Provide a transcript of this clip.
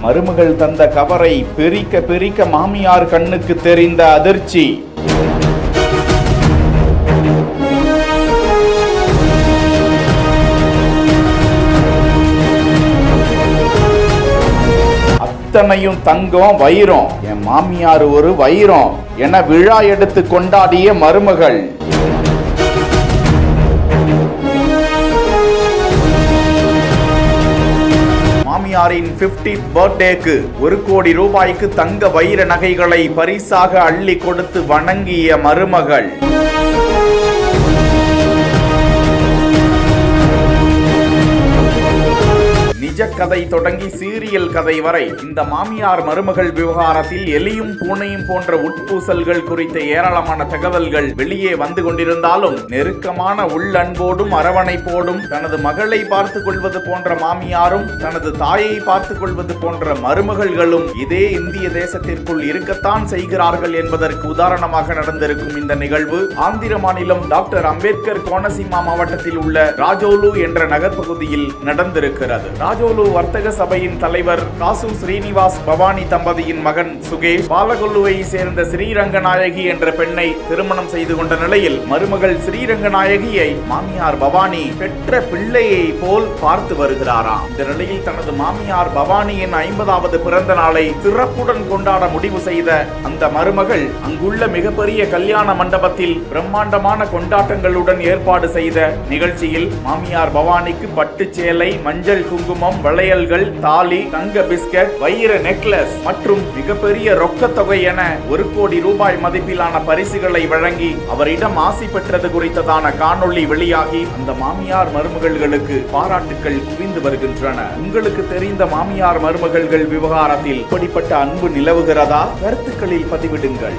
மருமகள் தந்த கவரை பெரிக்க பெரிக்க மாமியார் கண்ணுக்கு தெரிந்த அதிர்ச்சி. அத்தனையும் தங்கம் வைரம். என் மாமியார் ஒரு வைரம். என விழா எடுத்து கொண்டாடிய மருமகள். மாமியாரின் 50th பர்த்டேக்கு ஒரு கோடி ரூபாய்க்கு தங்க வைர நகைகளை பரிசாக அள்ளி கொடுத்து வணங்கிய மருமகள். கதை தொடங்கி சீரியல் கதை வரை இந்த மாமியார் மருமகள் விவகாரத்தில் எலியும் பூனையும் போன்ற உட்பூசல்கள் குறித்த ஏராளமான தகவல்கள் வெளியே வந்து கொண்டிருந்தாலும் நெருக்கமான உள்ளன்போடும் அரவணைப்போடும் தனது மகளை பார்த்துக் கொள்வது போன்ற மாமியாரும் தனது தாயை பார்த்துக் கொள்வது போன்ற மருமகள்களும் இதே இந்திய தேசத்திற்குள் இருக்கத்தான் செய்கிறார்கள் என்பதற்கு உதாரணமாக நடந்திருக்கும் இந்த நிகழ்வு ஆந்திர மாநிலம் டாக்டர் அம்பேத்கர் கோனசீமா மாவட்டத்தில் உள்ள ராஜோலு என்ற நகர்ப்பகுதியில் நடந்திருக்கிறது. ராஜோலு வர்த்தக சபையின் தலைவர் காசு ஸ்ரீனிவாஸ் பவானி தம்பதியின் மகன் சுகேஷ் பாலகொல்லுவை சேர்ந்த ஸ்ரீரங்கநாயகி என்ற பெண்ணை திருமணம் செய்து கொண்ட நிலையில் மருமகள் ஸ்ரீரங்கநாயகியை மாமியார் பவானி பெற்ற பிள்ளையை போல் பார்த்து வருகிறாராம். இந்த நிலையில் தனது மாமியார் பவானியின் ஐம்பதாவது பிறந்த நாளை சிறப்புடன் கொண்டாட முடிவு செய்த அந்த மருமகள் அங்குள்ள மிகப்பெரிய கல்யாண மண்டபத்தில் பிரம்மாண்டமான கொண்டாட்டங்களுடன் ஏற்பாடு செய்த நிகழ்ச்சியில் மாமியார் பவானிக்கு பட்டுச்சேலை மஞ்சள் குங்குமம் வளையல்கள் தாலி தங்க பிஸ்கட் வைர நெக்லஸ் மற்றும் மிகப்பெரிய ரொக்கத் தொகை என ஒரு கோடி ரூபாய் மதிப்பிலான பரிசுகளை வழங்கி அவரிடம் ஆசி பெற்றது குறித்ததான காணொளி வெளியாகி அந்த மாமியார் மருமகள்களுக்கு பாராட்டுக்கள் குவிந்து வருகின்றன. உங்களுக்கு தெரிந்த மாமியார் மருமகள்கள் விவகாரத்தில் இப்படிப்பட்ட அன்பு நிலவுகிறதா? கருத்துக்களில் பதிவிடுங்கள்.